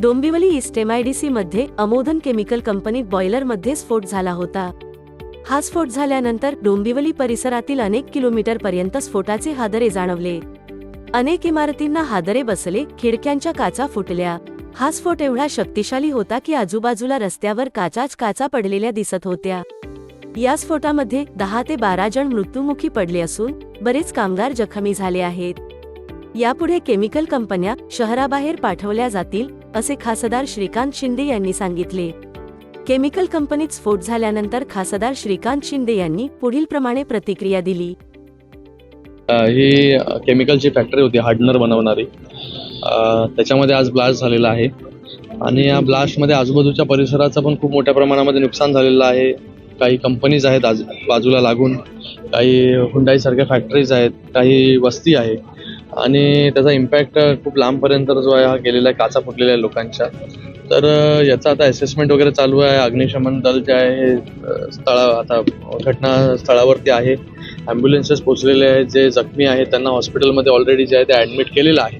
Dombivli east MIDC मध्ये अमोधन chemical कंपनीत बॉयलरमध्ये स्फोट झाला होता. हा स्फोट झाल्यानंतर डोंबिवली परिसरातील अनेक किलोमीटर पर्यंत स्फोटाचे हादरे जाणवले. अनेक इमारतींना हादरे बसले खिडक्यांच्या काचा फुटल्या. हा स्फोट एवढा शक्तिशाली होता की आजूबाजूला रस्त्यावर काचाच काचा पडलेल्या दिसत होत्या. या स्फोटामध्ये दहा ते बारा जण मृत्युमुखी पडले असून बरेच कामगार जखमी झाले आहेत. यापुढे केमिकल कंपन्या शहराबाहेर पाठवल्या जातील असे खासदार श्रीकांत शिंदे यांनी सांगितले. केमिकल कंपनीत स्फोट झाल्यानंतर खासदार श्रीकांत शिंदे यांनी पुढील प्रमाणे प्रतिक्रिया दिली. ही केमिकलची फॅक्टरी होती हार्डनर बनवणारी. त्याच्यामध्ये आज ब्लास्ट झालेला आहे. आणि या ब्लास्टमध्ये आजूबाजूच्या परिसराचं पण खूप मोठ्या प्रमाणामध्ये नुकसान झालेलं आहे. काही कंपनीज आहेत आज बाजूला लागून. काही हुंडाईसारख्या फॅक्टरीज आहेत काही वस्ती आहे. आणि त्याचा इम्पॅक्ट खूप लांबपर्यंत जो आहे हा गेलेला आहे काचा फुटलेल्या आहे लोकांच्या. तर याचा आता असेसमेंट वगैरे चालू आहे. अग्निशमन दल जे आहे हे स्थळा आता घटना स्थळावरती आहे. ॲम्ब्युलन्सेस पोचलेले आहेत. जे जखमी आहेत त्यांना हॉस्पिटलमध्ये ऑलरेडी जे आहे ते ॲडमिट केलेलं आहे.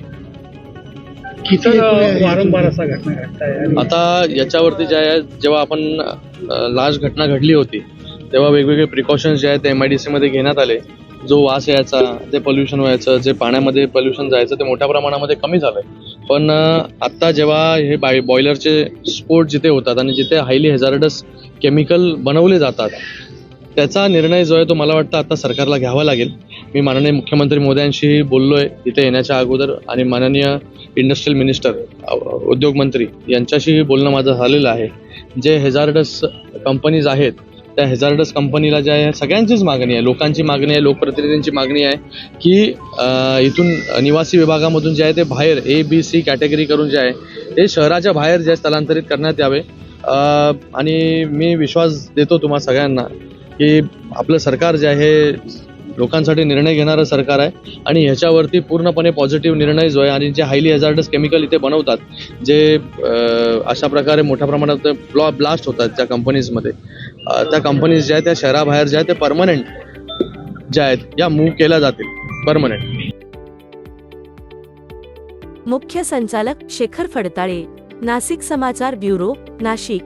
वारंवार असा घटना आता याच्यावरती जे आहे जेव्हा आपण लास्ट घटना घडली होती तेव्हा वेगवेगळे प्रिकॉशन्स जे आहेत ते एम आय डी सीमध्ये घेण्यात आले. जो वास यायचा जे पोल्युशन व्हायचं जे पाण्यामध्ये पोल्युशन जायचं ते मोठ्या प्रमाणामध्ये कमी झालंय. पण आत्ता जेव्हा हे बाय बॉयलरचे स्फोट जिथे होतात आणि जिथे हायली हेझार्डस केमिकल बनवले जातात त्याचा निर्णय जो आहे तो मला वाटतं आता सरकारला घ्यावा लागेल. मी माननीय मुख्यमंत्री मोदयांशी बोललोय इथे येण्याच्या अगोदर आणि माननीय इंडस्ट्रियल मिनिस्टर उद्योग मंत्री यांच्याशी बोलणं माझं झालेलं आहे. जे हेझार्डस कंपनीज आहेत त्या हेझार्डस कंपनीला जे आहे सगळ्यांचीच मागणी आहे. लोकांची मागणी आहे लोकप्रतिनिधींची मागणी आहे की इथून निवासी विभागामधून जे आहे ते बाहेर ए बी सी कॅटेगरी करून जे आहे ते शहराच्या बाहेर जे स्थलांतरित करण्यात यावे. आणि मी विश्वास देतो तुम्हा सगळ्यांना की आपलं सरकार जे आहे लोकांसाठी निर्णय घेणारं सरकार आहे आणि ह्याच्यावरती पूर्णपणे पॉझिटिव्ह निर्णय जो आहे आणि जे हायली हॅझार्डस केमिकल इथे बनवतात जे अशा प्रकारे मोठ्या प्रमाणात ब्लॉ ब्लास्ट होतात त्या कंपनीजमध्ये त्या कंपनीज ज्या आहेत त्या शहराबाहेर ज्या आहेत ते परमनंट ज्या आहेत या मूव्ह केल्या जातील. परमनंट मुख्य संचालक शेखर फडताळे नाशिक समाचार ब्युरो नाशिक.